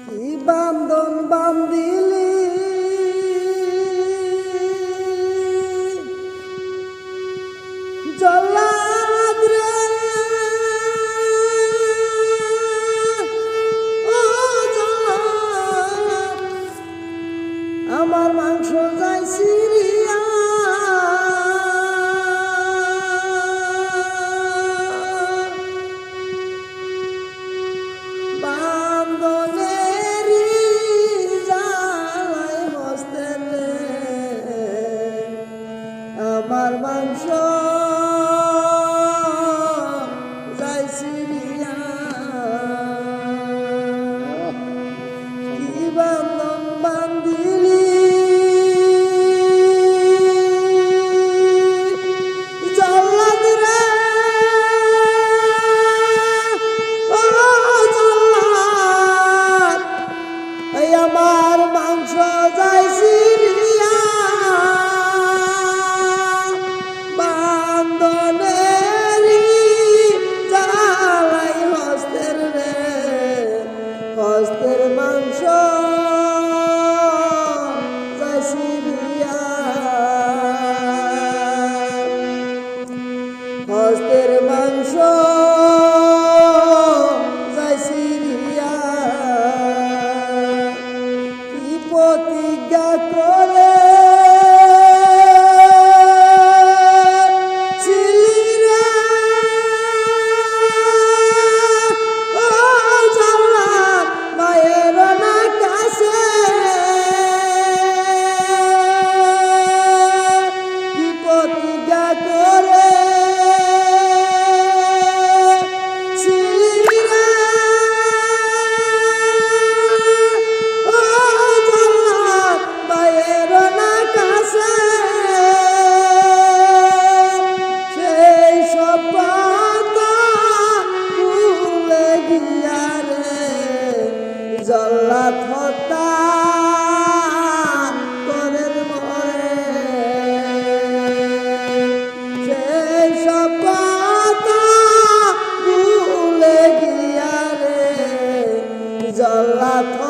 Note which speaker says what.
Speaker 1: কি বান্ধন বান্ধিলি জল্লা আমার মাংস যা মাংস হস্তের মাংস। হস্তের মাংস। জল্লাথ